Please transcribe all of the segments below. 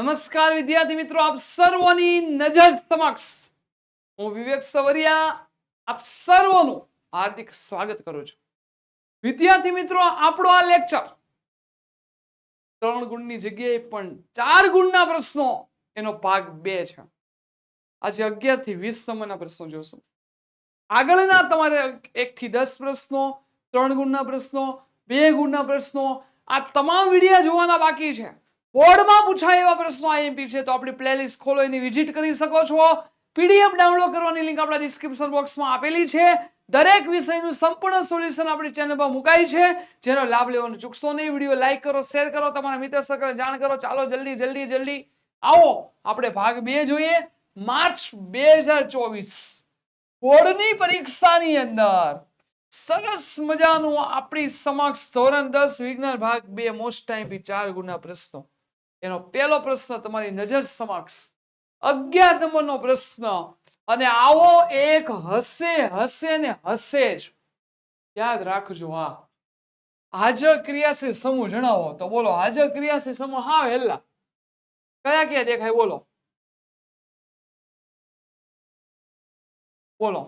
નમસ્કાર વિદ્યાર્થી મિત્રો, આપ સર્વોની નજર સમક્ષ હું વિવેક સવરિયા આપ સર્વનું હાર્દિક સ્વાગત કરું છું. વિદ્યાર્થી મિત્રો, આપણો આ લેક્ચર ત્રણ ગુણની જગ્યાએ પણ ચાર ગુણના પ્રશ્નો એનો ભાગ બે છે. આજે અગિયારથી વીસ સમયના પ્રશ્નો જોશું. આગળના તમારે એક થી દસ પ્રશ્નો, ત્રણ ગુણના પ્રશ્નો, બે ગુણના પ્રશ્નો, આ તમામ વિડીયા જોવાના બાકી છે. બોર્ડમાં પૂછાય એવા પ્રશ્નો આઈએમપી છે, તો આપણી પ્લેલિસ્ટ ખોલો, એની વિઝિટ કરી શકો છો. પીડીએફ ડાઉનલોડ કરવાની લિંક આપણા ડિસ્ક્રિપ્શન બોક્સમાં આપેલી છે. દરેક વિષયનું સંપૂર્ણ સોલ્યુશન આપણી ચેનલમાં મુકાય છે. જેનો લાભ લેવાનો ચૂકશો નહીં. વીડિયો લાઇક કરો શેર કરો, તમારા મિત્ર સર્કલ જાણ કરો. ચાલો, જલ્દી જલ્દી જલ્દી. આવો, આપણે ભાગ બે જોઈએ. માર્ચ બે હજાર ચોવીસ. બોર્ડની પરીક્ષાની અંદર સરસ મજાનું આપણી સમક્ષ ધોરણ દસ વિજ્ઞાન ભાગ બે મોસ્ટ ટાઈમ ચાર ગુણના પ્રશ્નો. એનો પહેલો પ્રશ્ન તમારી નજર સમક્ષ. અગિયાર નંબરનો પ્રશ્ન, અને આવો એક હસે હસે ને હસે જ. યાદ રાખજો હા હાજર ક્રિયાશીલ સમૂહ જણાવો તો બોલો, હાજર ક્રિયાશીલ સમૂહ હા હેલા કયા કયા દેખાય બોલો. બોલો.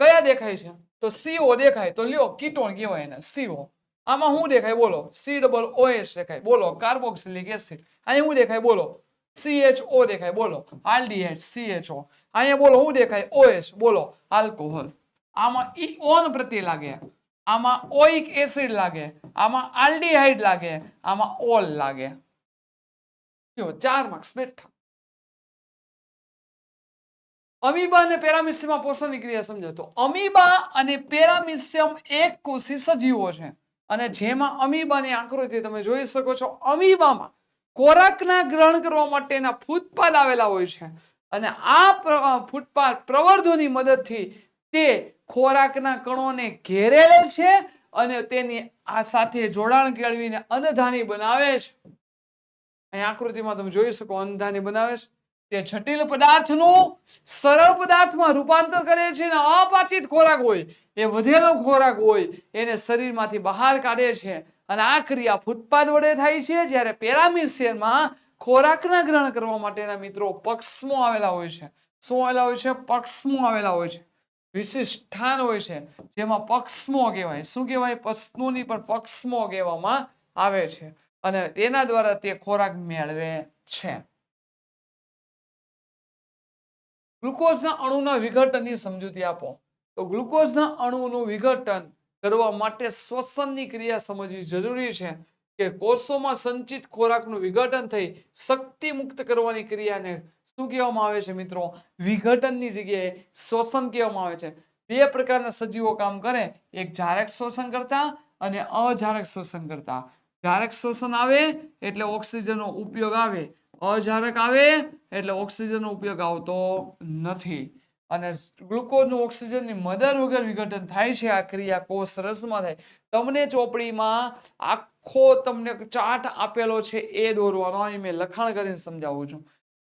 કયા દેખાય છે? તો સીઓ દેખાય, તો લ્યો કીટોન કહેવાય એને, સીઓ. આમાં શું દેખાય? બોલો. સી ડબલ ઓએસ દેખાય. બોલો. કાર્બોક્સિલિક એસિડ અહીંયા શું દેખાય? બોલો. CHO દેખાય. બોલો. આલ્ડીહાઇડ CHO અહીંયા બોલો, શું દેખાય? OH બોલો. આલ્કોહોલ આમાં ઇઓન પ્રત્યે લાગે. આમાં ઓઇક એસિડ લાગે. આમાં આલ્ડીહાઇડ લાગે. આમાં ઓલ લાગે. જો, ચાર માર્ક્સ બેઠા. અમીબા અને પેરામિસિયમમાં પોષણની ક્રિયા સમજો. તો અમીબા અને પેરામિસિયમ એક કોષી સજીવો છે. અને જેમાં અમીબાની આકૃતિ તમે જોઈ શકો છો. અમીબામાં ખોરાકના ગ્રહણ કરવા માટેના ફૂટપાથ આવેલા હોય છે. અને આ ફૂટપાથ પ્રવર્ધોની મદદથી તે ખોરાકના કણોને ઘેરેલે છે અને તેની આ સાથે જોડાણ કેળવીને અન્નધાની બનાવે છે. અહીં આકૃતિમાં તમે જોઈ શકો, અન્નધાની બનાવે છે. તે જટિલ પદાર્થનું સરળ પદાર્થમાં રૂપાંતર કરે છે અને અપાચિત ખોરાક હોય, એ વધેલો ખોરાક હોય, એને શરીરમાંથી બહાર કાઢે છે અને આ ક્રિયા ફૂટપાથ વડે થાય છે. જ્યારે પેરામિસિયરમાં ખોરાકના ગ્રહણ કરવા માટેના મિત્રો પક્ષમો આવેલા હોય છે. શું આવેલા હોય છે? પક્ષમો આવેલા હોય છે. વિશિષ્ટ સ્થાન હોય છે, જેમાં પક્ષમો કહેવાય. શું કહેવાય? પશ્નુની પણ પક્ષમો કહેવામાં આવે છે. અને તેના દ્વારા તે ખોરાક મેળવે છે. ગ્લુકોઝના અણુના વિઘટનની સમજૂતી આપો. તો ગ્લુકોઝના અણુનું વિઘટન કરવા માટે શ્વસનની ક્રિયા સમજવી જરૂરી છે કે કોષોમાં સંચિત ખોરાકનું વિઘટન થઈ શક્તિ મુક્ત કરવાની ક્રિયાને શું કહેવામાં આવે છે મિત્રો? વિઘટનની જગ્યાએ શ્વસન કહેવામાં આવે છે. બે પ્રકારના સજીવો કામ કરે, એક જારક શ્વસન કરતા અને અજારક શોષણ કરતા. જારક શ્વસન આવે એટલે ઓક્સિજનનો ઉપયોગ આવે. અજારક આવે એટલે ઓક્સિજનનો ઉપયોગ આવતો નથી. અને ગ્લુકોઝનું ઓક્સિજનની મદદ વગર વિઘટન થાય છે, આ ક્રિયા કોષ રસમાં થાય. તમને ચોપડીમાં આખો તમને ચાર્ટ આપેલો છે, એ દોરવાનો. અહીં મેં લખાણ કરીને સમજાવું છું.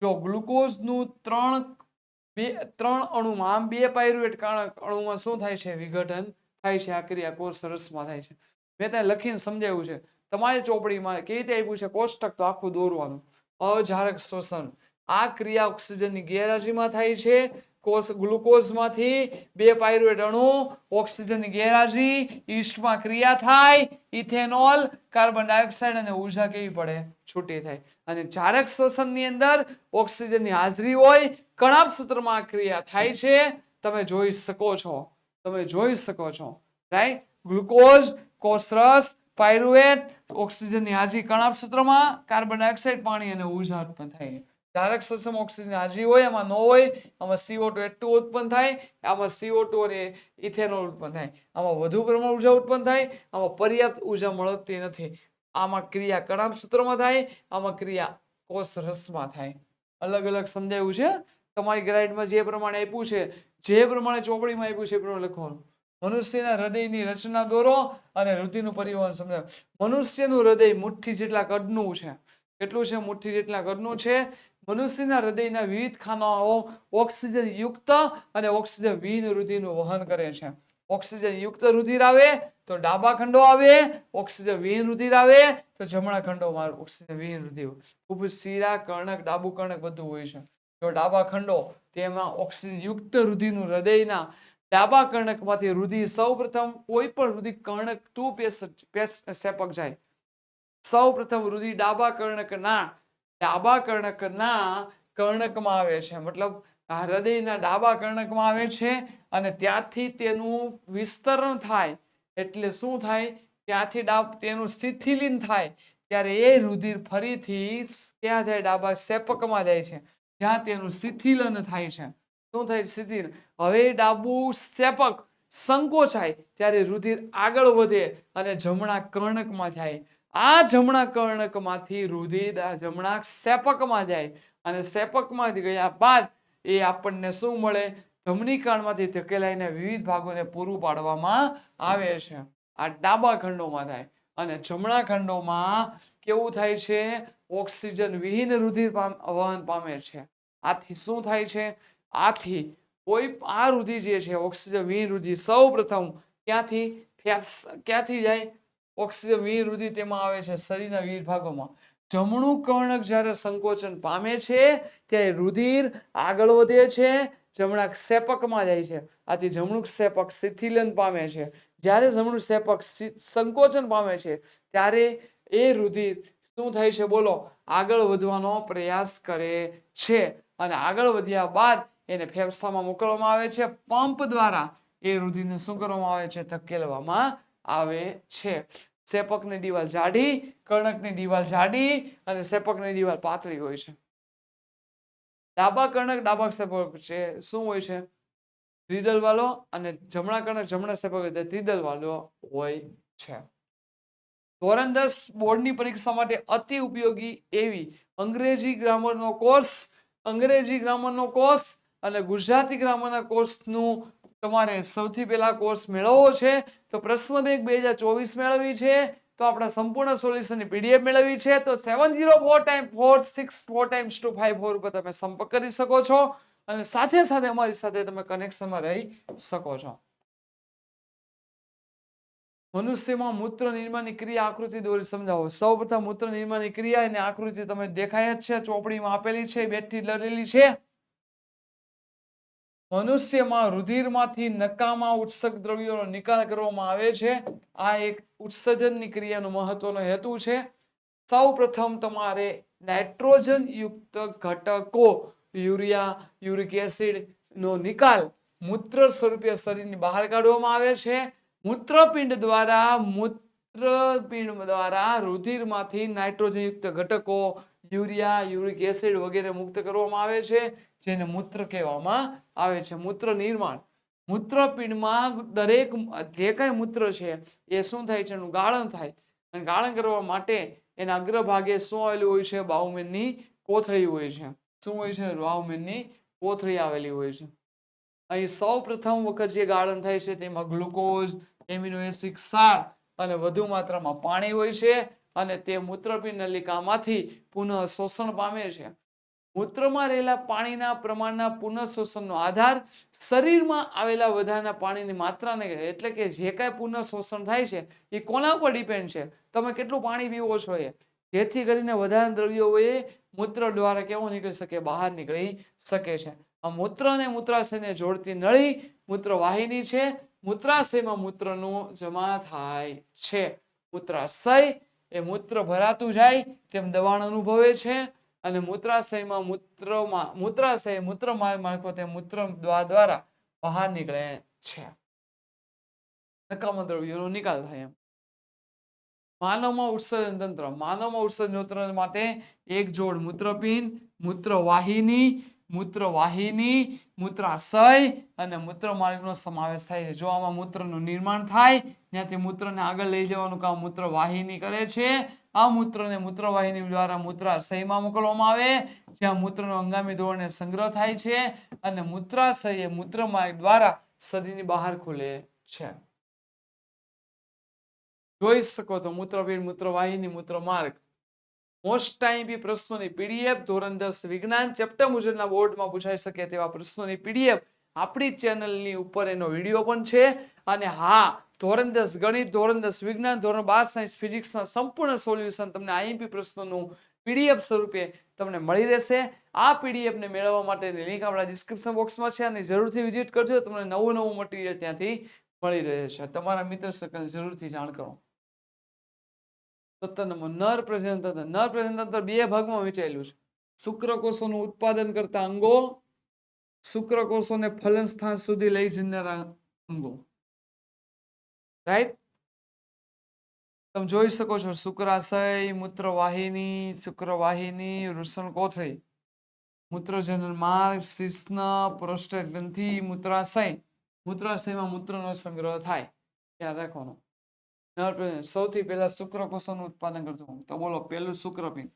જો ગ્લુકોઝનું ત્રણ બે, ત્રણ અણુમાં, આમ બે પાયરુવેટ અણુમાં શું થાય છે? વિઘટન થાય છે, આ ક્રિયા કોષ રસમાં થાય છે. મેં ત્યાં લખીને સમજાવ્યું છે. તમારી ચોપડીમાં કેવી રીતે આપ્યું છે? કોષ્ટક તો આખું દોરવાનું. અજારક શ્વસન. આ ક્રિયા ઓક્સિજનની ગેરહાજરીમાં થાય છે. કોષ, ગ્લુકોઝમાંથી બે પાયરુએટ અણુ ઓક્સિજનની ગેરહાજરી ઈસ્ટમાં ક્રિયા થાય, ઇથેનોલ, કાર્બન ડાયોક્સાઇડ અને ઊર્જા કેવી પડે? છૂટી થાય. અને જારક શ્વસનની અંદર ઓક્સિજનની હાજરી હોય, કણાપ સૂત્રમાં ક્રિયા થાય છે. તમે જોઈ શકો છો. તમે જોઈ શકો છો. રાઈટ? ગ્લુકોઝ, કોષરસ પાયરુવેટ ઓક્સિજનની હાજરી કણાપ સૂત્રમાં કાર્બન ડાયોક્સાઇડ, પાણી અને ઊર્જા ઉત્પન્ન થાય ધારક સસમ ઓક્સિજન હાજરી હોય એમાં ન હોય, આમાં સીઓ ટુ એટલું ઉત્પન્ન થાય, આમાં સીઓ ટુ અને ઇથેનોલ ઉત્પન્ન થાય. આમાં વધુ પ્રમાણ ઊર્જા ઉત્પન્ન થાય, આમાં પર્યાપ્ત ઊર્જા મળતી નથી. આમાં ક્રિયા કણાભ સૂત્રમાં થાય, આમાં ક્રિયા કોષ રસમાં થાય. અલગ અલગ સમજાયું છે? તમારી ગ્રાઇડમાં જે પ્રમાણે આપ્યું છે, જે પ્રમાણે ચોપડીમાં આપ્યું છે એ પ્રમાણે લખવાનું. મનુષ્યના હૃદયની રચના દોરો અને રુધિરનું પરિવહન સમજાવો. મનુષ્યનું હૃદય મુઠ્ઠી જેટલા કદનું છે, કેટલું છે? મુઠ્ઠી જેટલા કદનું છે. મનુષ્યના હૃદયના વિવિધ ખાનાઓ ઓક્સિજન યુક્ત અને ઓક્સિજન વિહીન રુધિરનું વહન કરે છે. ઓક્સિજન યુક્ત રુધિર આવે તો ડાબા ખંડો આવે ઓક્સિજન વિહીન રુધિર આવે તો જમણા ખંડોમાં ઓક્સિજન વિહીન રુધિર. ખૂબ શીરા, કર્ણક, ડાબુ કર્ણક બધું હોય છે. જો ડાબા ખંડો તેમાં ઓક્સિજન યુક્ત રુધિરનું હૃદયના ડાબા કર્ણકમાંથી રુધિર સૌપ્રથમ કોઈ પણ રુધિર કર્ણક ટુ સેપક જાય. સૌપ્રથમ રુધિર ડાબા કર્ણકના ડાબા કર્ણકના કર્ણકમાં આવે છે. મતલબ હૃદયના ડાબા કર્ણકમાં આવે છે અને ત્યાંથી તેનું વિસ્તરણ થાય. એટલે શું થાય? ત્યાંથી ડાબ તેનું શિથિલિન થાય. ત્યારે એ રુધિર ફરીથી ક્યાં જાય? ડાબા સેપકમાં જાય છે. જ્યાં તેનું શિથિલન થાય છે. શું થાય શિથિલ હવે ડાબુ સેપક સંકોચાય ત્યારે રુધિર આગળ વધે અને જમણા કર્ણકમાં જાય આ જમણા કર્ણકમાંથી રુધિર જમણા સેપકમાં જાય અને સેપકમાં ગયા બાદ એ આપણને શું મળે? ધમની કાળમાંથી ધકેલાઈને વિવિધ ભાગોને પૂરું પાડવામાં આવે છે. આ ડાબા ખંડોમાં થાય અને જમણા ખંડોમાં કેવું થાય છે? ઓક્સિજન વિહીન રુધિર વહન પામે છે. આથી શું થાય છે? આથી કોઈ આ રુધિર જે છે, ઓક્સિજન વિહીન રુધિર, સૌ પ્રથમ ક્યાંથી ફેફસ ક્યાંથી જાય? ઓક્સિજન વિહીન રુધિર તેમાં આવે છે શરીરના વિવિધ ભાગોમાં. જમણું કર્ણક જ્યારે સંકોચન પામે છે, ત્યારે રુધિર આગળ વધે છે, જમણા ક્ષેપકમાં જાય છે. આથી જમણું ક્ષેપક શિથિલન પામે છે. જ્યારે જમણું ક્ષેપક સંકોચન પામે છે, ત્યારે એ રુધિર શું થાય છે બોલો? આગળ વધવાનો પ્રયાસ કરે છે. અને આગળ વધ્યા બાદ એને ફેફસામાં મોકલવામાં આવે છે, પંપ દ્વારા. એ રુધિરને શું કરવામાં આવે છે, ધકેલવામાં આવે છે. સેપકની દિવાલ જાડી, કર્ણકની દિવાલ જાડી અને સેપકની દિવાલ પાતળી હોય છે. ડાબા કર્ણક ડાબા સેપક છે. શું હોય છે? ત્રિદલ વાળો અને જમણા કર્ણક જમણા સેપક તે ત્રિદલ વાળો હોય છે. ધોરણ દસ બોર્ડની પરીક્ષા માટે અતિ ઉપયોગી એવી અંગ્રેજી ગ્રામરનો કોર્સ, અંગ્રેજી ગ્રામરનો કોર્સ અને ગુજરાતી ગ્રામરના કોર્સનું તમારે સૌથી પહેલા કોર્સ મેળવવો છે. તો પ્રશ્ન બેંક બે હજાર ચોવીસ મેળવવી છે. તો આપણા સંપૂર્ણ સોલ્યુશનની પીડીએફ મેળવવી છે. તો seven zero four time four six four times two five four ઉપર તમે સંપર્ક કરી શકો છો. અને સાથે સાથે અમારી સાથે તમે કનેક્શનમાં રહી શકો છો. મનુષ્યમાં મૂત્ર નિર્માણની ક્રિયા આકૃતિ દોરી સમજાવો. સૌપ્રથમ મૂત્ર નિર્માણની ક્રિયા એની આકૃતિ તમે દેખાય જ છે. ચોપડીમાં આપેલી છે. બેટથી લરેલી છે. મનુષ્યમાં રુધિરમાંથી નકામા ઉત્સર્ગ દ્રવ્યોનો નિકાલ કરવામાં આવે છે. આ એક ઉત્સર્જનની ક્રિયાનો મહત્વનો હેતુ છે. સૌ તમારે નાઇટ્રોજન યુક્ત ઘટકો, યુરિયા, યુરિક એસિડ નો નિકાલ મૂત્ર સ્વરૂપે શરીરની બહાર કાઢવામાં આવે છે. મૂત્રપિંડ દ્વારા મૂત્રપિંડ દ્વારા રુધિરમાંથી નાઇટ્રોજન યુક્ત ઘટકો યુરિયા, યુરિક એસિડ વગેરે મુક્ત કરવામાં આવે છે, જેને મૂત્ર કહેવામાં આવે છે. મૂત્ર નિર્માણ. મૂત્રપિંડમાં દરેક જે કાંઈ મૂત્ર છે, એ શું થાય છે? એનું ગાળણ થાય. અને ગાળણ કરવા માટે એના અગ્રભાગે શું આવેલું હોય છે? બાઉમેનની કોથળી હોય છે. શું હોય છે? બાઉમેનની કોથળી આવેલી હોય છે. અહીં સૌ પ્રથમ વખત જે ગાળણ થાય છે, તેમાં ગ્લુકોઝ, એમિનો એસિડ સાર અને વધુ માત્રામાં પાણી હોય છે. અને તે મૂત્રપિંડ નલિકામાંથી પુનઃ શોષણ પામે છે. મૂત્રમાં રહેલા પાણીના પ્રમાણના પુનઃ શોષણનો આધાર શરીરમાં આવેલા વધારાના પાણીની માત્રાને એટલે કે જે કાંઈ પુનઃ શોષણ થાય છે, એ કોના પર ડિપેન્ડ છે? તમે કેટલું પાણી પીવો છો એ? જેથી કરીને વધારાના દ્રવ્યો એ મૂત્ર દ્વારા કેવું નીકળી શકે? બહાર નીકળી શકે છે. આ મૂત્ર અને મૂત્રાશયને જોડતી નળી મૂત્રવાહિની છે. મૂત્રાશયમાં મૂત્રનું જમા થાય છે. મૂત્રાશય એ મૂત્ર ભરાતું જાય તેમ દબાણ અનુભવે છે અને મૂત્રાશયમાં મૂત્રમાં, મૂત્રાશય મૂત્ર માળખો તે મૂત્ર દ્વારા બહાર નીકળે છે. નકામા દ્રવ્યોનો નિકાલ થાય એમ. માનવમાં ઉત્સર્જન તંત્ર, માનવમાં ઉત્સર્જન માટે એક જોડ મૂત્રપિંડ, મૂત્રવાહિની મૂત્રવાહિની, મૂત્રાશય અને મૂત્રમાર્ગનો સમાવેશ થાય છે. જો આમાં મૂત્રનું નિર્માણ થાય, ત્યાંથી મૂત્રને આગળ લઈ જવાનું કામ મૂત્રવાહિની કરે છે. આ મૂત્રને મૂત્રવાહિની દ્વારા મૂત્રાશયમાં મોકલવામાં આવે, જ્યાં મૂત્રનો અંગામી ધોરણે સંગ્રહ થાય છે અને મૂત્રાશય મૂત્રમાર્ગ દ્વારા શરીરની બહાર ખુલે છે. જોઈ શકો તો મૂત્રપિંડ મૂત્રવાહિની, મૂત્રમાર્ગ મોસ્ટ ટાઈમ બી પ્રશ્નોની પીડીએફ, ધોરણ દસ વિજ્ઞાન ચેપ્ટર મુજબના બોર્ડમાં પૂછાઈ શકે તેવા પ્રશ્નોની પીડીએફ આપણી ચેનલની ઉપર એનો વીડિયો પણ છે. અને હા, ધોરણ દસ ગણિત, ધોરણ દસ વિજ્ઞાન, ધોરણ બાર સાયન્સ ફિઝિક્સના સંપૂર્ણ સોલ્યુશન તમને આઈએમપી પ્રશ્નોનું પીડીએફ સ્વરૂપે તમને મળી રહેશે. આ પીડીએફને મેળવવા માટેની લિંક આપણા ડિસ્ક્રિપ્શન બોક્સમાં છે અને જરૂરથી વિઝિટ કરજો. તમને નવું નવું મટીરિયલ ત્યાંથી મળી રહે છે. તમારા મિત્ર સર્કલ જરૂરથી જાણ કરો. સત્તર નંબર નર પ્રજનનતંત્ર નર પ્રજનનતંત્ર બે ભાગમાં વહેંચાયેલું છે. શુક્રકોષોનું ઉત્પાદન કરતા અંગો શુક્રકોષોને ફલન સ્થાન સુધી લઈ જનારા અંગો. રાઈટ? તમે જોઈ શકો છો, શુક્રાશય, મૂત્રવાહિની, શુક્રવાહિની વૃષણ કોથળી, મૂત્રજનન માર્ગ, શિશ્ન પ્રોસ્ટેટ ગ્રંથિ, મૂત્રાશય. મૂત્રાશયમાં મૂત્રનો સંગ્રહ થાય. ખ્યાલ રાખવાનો. સૌથી પહેલા શુક્રકોષોનું ઉત્પાદન કરતું તો બોલો, પહેલું શુક્રપિંડ.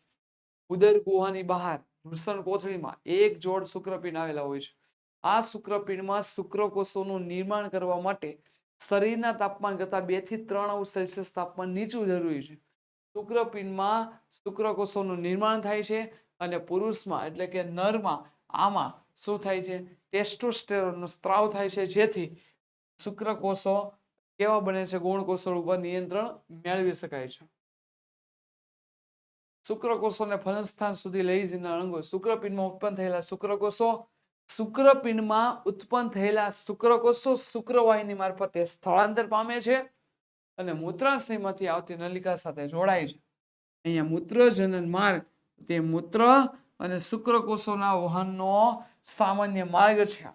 ઉદર ગુહાની બહાર વૃષણ કોથળીમાં એક જોડ શુક્રપિંડ આવેલા હોય છે. આ શુક્રપિંડમાં શુક્રકોષોનું નિર્માણ કરવા માટે શરીરના તાપમાન કરતાં બેથી ત્રણ અંશ સેલ્સિયસ તાપમાન નીચું જરૂરી છે. શુક્રપિંડમાં શુક્રકોષોનું નિર્માણ થાય છે અને પુરુષમાં એટલે કે નરમાં આમાં શું થાય છે? ટેસ્ટોસ્ટેરોનનો સ્ત્રાવ થાય છે. જેથી શુક્રકોષો કેવા બને છે ગુણકોષો ઉપર નિયંત્રણ મેળવી શકાય છે. શુક્રકોષોને ફલનસ્થાન સુધી લઈ જનાર અંગો. શુક્રપિંડમાં ઉત્પન્ન થયેલા શુક્રકોષો શુક્રપિંડમાં ઉત્પન્ન થયેલા શુક્રકોષો શુક્રવાહિની મારફતે સ્થળાંતર પામે છે અને મૂત્રાશયમાંથી આવતી નલિકા સાથે જોડાય છે. અહીંયા મૂત્રજનન માર્ગ, તે મૂત્ર અને શુક્રકોષોના વહનનો સામાન્ય માર્ગ છે.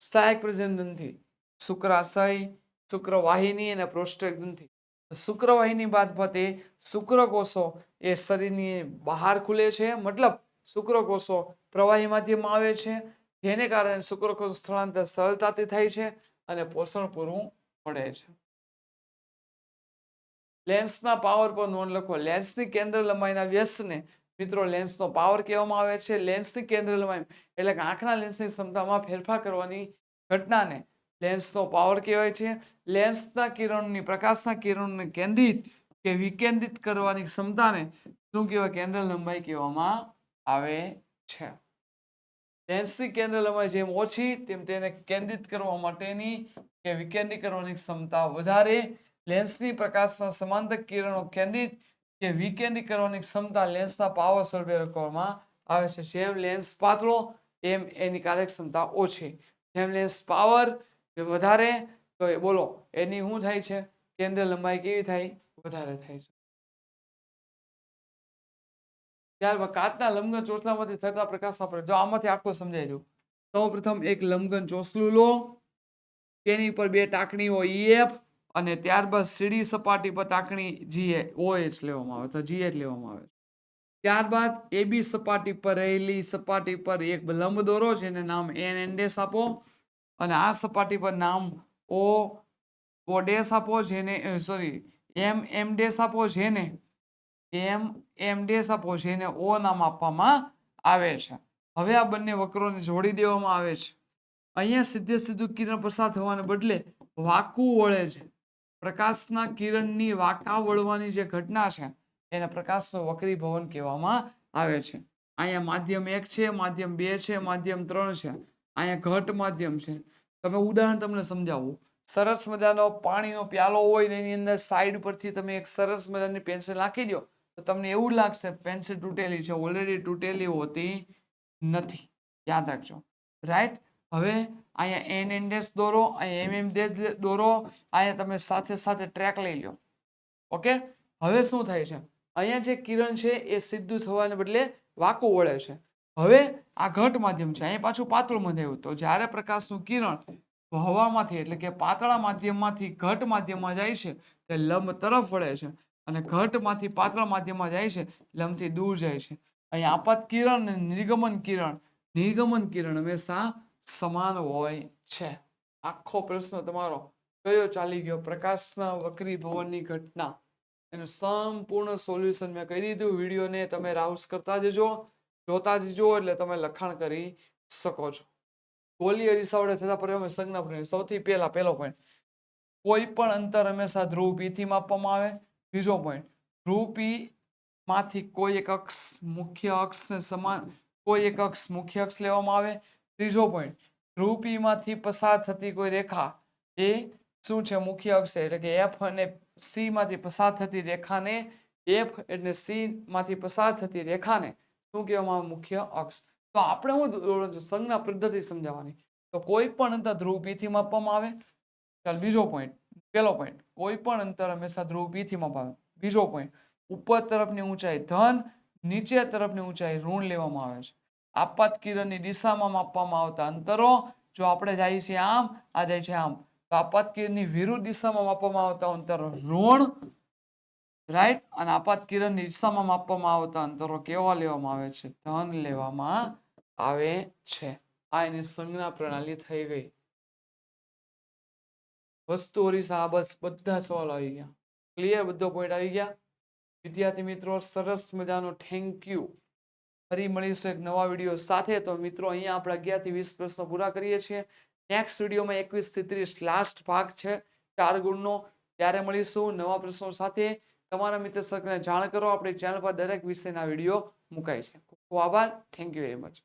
સહાયક પ્રજનનથી શુક્રાશય શુક્રવાહિની અને પ્રોસ્ટેટ ગ્રંથિ શુક્રવાહિની બાદ ફતે શુક્રકોષો એ શરીરની બહાર ખુલે છે, મતલબ શુક્રકોષો પ્રવાહી માધ્યમમાં આવે છે, જેને કારણે શુક્રકોષ સ્થળાંતર સરળતાથી થાય છે અને પોષણ પૂરું પડે છે. લેન્સના પાવર પર નોંધ લખો, લેન્સની કેન્દ્ર લંબાઈના વ્યસ્તને, મિત્રો, લેન્સનો પાવર કહેવામાં આવે છે. લેન્સની કેન્દ્ર લંબાઈ એટલે કે આંખના લેન્સની ક્ષમતામાં ફેરફાર કરવાની ઘટનાને લેન્સનો પાવર કહેવાય છે. લેન્સના કિરણની, પ્રકાશના કિરણને કેન્દ્રિત કે વિકેન્દ્રિત કરવાની ક્ષમતાને શું કહેવાય? કેન્દ્ર લંબાઈ કહેવામાં આવે છે. લેન્સની કેન્દ્ર લંબાઈ જેમ ઓછી, તેમ તેને કેન્દ્રિત કરવા માટેની કે વિકેન્દ્રિત કરવાની ક્ષમતા વધારે. લેન્સની પ્રકાશના સમાંતર કિરણો કેન્દ્રિત કે વિકેન્દ્રિત કરવાની ક્ષમતા લેન્સના પાવર સ્વરૂપે રાખવામાં આવે છે. જેમ લેન્સ પાતળો એમ એની કાર્યક્ષમતા ઓછી. જેમ લેન્સ પાવર વધારે, તો એ બોલો, એની શું થાય છે? કેન્દ્ર લંબાઈ કેવી થાય? વધારે થાય છે. ત્યારબાદ કાચના લંબગન ચોસલામાંથી થતા પ્રકાશ આપણે જો આમાંથી આખો સમજાઈ દઉં. સૌ પ્રથમ એક લંબગન ચોસલું લો. તેની પર બે ટાંકણીઓ ઈએફ અને ત્યારબાદ સીડી સપાટી પર ટાંકણી જીએ ઓએચ લેવામાં આવે, તો જીએ લેવામાં આવે. ત્યારબાદ એબી સપાટી પર રહેલી સપાટી પર એક લંબ દોરો જેને નામ એન એન્ડેસ આપો. અને આ સપાટી પર નામ ઓ ઓ ડેશ આપો જેને સોરી એમ એમ ડેશ આપો જેને, એમ એમ ડેશ આપો જેને ઓ નામ આપવામાં આવે છે. હવે આ બંને વક્રોને જોડી દેવામાં આવે છે. અહીંયા સીધે સીધું કિરણ પસાર થવાને બદલે વાંકું વળે છે. પ્રકાશના કિરણની વાંકા વળવાની જે ઘટના છે, એને પ્રકાશનું વક્રીભવન કહેવામાં આવે છે. અહીંયા માધ્યમ એક છે, માધ્યમ બે છે, માધ્યમ ત્રણ છે. અહીંયા ઘટ માધ્યમ છે. તમે ઉદાહરણ તમને સમજાવું. સરસ મજાનો પાણીનો પ્યાલો હોય ને એની અંદર સાઈડ પરથી તમે એક સરસ મજાની પેન્સિલ નાખી દો, તો તમને એવું લાગશે પેન્સિલ તૂટેલી છે ઓલરેડી તૂટેલી હોતી નથી. યાદ રાખજો. રાઈટ હવે અહીંયા એન એન ડેશ દોરો, અહીંયા એમ એમ ડેશ દોરો, અહીંયા તમે સાથે સાથે ટ્રેક લઈ લો. ઓકે હવે શું થાય છે? અહીંયા જે કિરણ છે એ સીધું થવાને બદલે વાંકું વળે છે. હવે આ ઘટ માધ્યમ છે. અહીંયા પાછું પાતળું માધ્યમ તો જ્યારે પ્રકાશનું કિરણ હવામાંથી એટલે કે પાતળા માધ્યમમાંથી ઘટ માધ્યમમાં જાય છે, તે લંબ તરફ વળે છે અને ઘટમાંથી પાતળા માધ્યમમાં જાય છે, લંબથી દૂર જાય છે. અહીંયા આપાત કિરણ અને નિર્ગમન કિરણ નિર્ગમન કિરણ હંમેશા સમાન હોય છે. આખો પ્રશ્ન તમારો કયો ચાલી ગયો? પ્રકાશના વક્રી ભવનની ઘટના. એનું સંપૂર્ણ સોલ્યુશન મેં કહી દીધું. વિડીયોને તમે રાઉસ કરતા જજો. જોતા જજો એટલે તમે લખાણ કરી શકો છો. ગોલી અરીસાવડે થતા પરિણામે સંજ્ઞા પ્રયોગ સૌથી પહેલા, પહેલો પોઈન્ટ કોઈ પણ અંતર હંમેશા ધ્રુવ પી થી માપવામાં આવે. બીજો પોઈન્ટ ધ્રુવ પી માંથી કોઈ એક અક્ષ, મુખ્ય અક્ષને સમાન, કોઈ એક અક્ષ, મુખ્ય અક્ષ લેવામાં આવે. ત્રીજો પોઈન્ટ ધ્રુવ પી માંથી પસાર થતી કોઈ રેખા એ શું છે? મુખ્ય અક્ષ એટલે કે એફ અને સી માંથી પસાર થતી રેખાને એફ એટલે સી માંથી પસાર થતી રેખાને શું કહેવામાં આવે? મુખ્ય અક્ષ. તો આપણે હું સંજ્ઞા પદ્ધતિ સમજાવવાની. તો કોઈ પણ અંતર ધ્રુવથી માપવામાં આવે. ચાલ, બીજો પોઈન્ટ પેલો પોઈન્ટ કોઈ પણ અંતર હંમેશા ધ્રુવ પીથી બીજો પોઈન્ટ ઉપર તરફની ઊંચાઈ ધન, નીચે તરફની ઊંચાઈ ઋણ લેવામાં આવે છે. આપાત કિરણની દિશામાં માપવામાં આવતા અંતરો, જો આપણે જાય છે આમ, આ જાય છે આમ. તો આપાત કિરણની વિરુદ્ધ દિશામાં માપવામાં આવતા અંતરો ઋણ રાઈટ અને આપાત કિરણ નિરસામાં માપવામાં આવતા અંતરો કેવા લેવામાં આવે છે? ધન લેવામાં આવે છે. આ એની સંજ્ઞા પ્રણાલી થઈ ગઈ. વસ્તુ ઓરિસા બધા સવાલ આવી ગયા. ક્લિયર બધો પોઈન્ટ આવી ગયા? વિદ્યાર્થી મિત્રો, સરસ મજાનો થેન્ક યુ ફરી મળીશું એક નવા વીડિયો સાથે. તો મિત્રો, અહીંયા આપણે અગિયારથી વીસ પ્રશ્નો પૂરા કરીએ છીએ. નેક્સ્ટ વિડીયોમાં એકવીસથી ત્રીસ લાસ્ટ ભાગ છે. ચાર ગુણનો. ત્યારે મળીશું નવા પ્રશ્નો સાથે. તમારા મિત્ર સર્કલને જાણ કરો. આપણી ચેનલ પર દરેક વિષયના વીડિયો મુકાય છે. ખૂબ આભાર. Thank you very much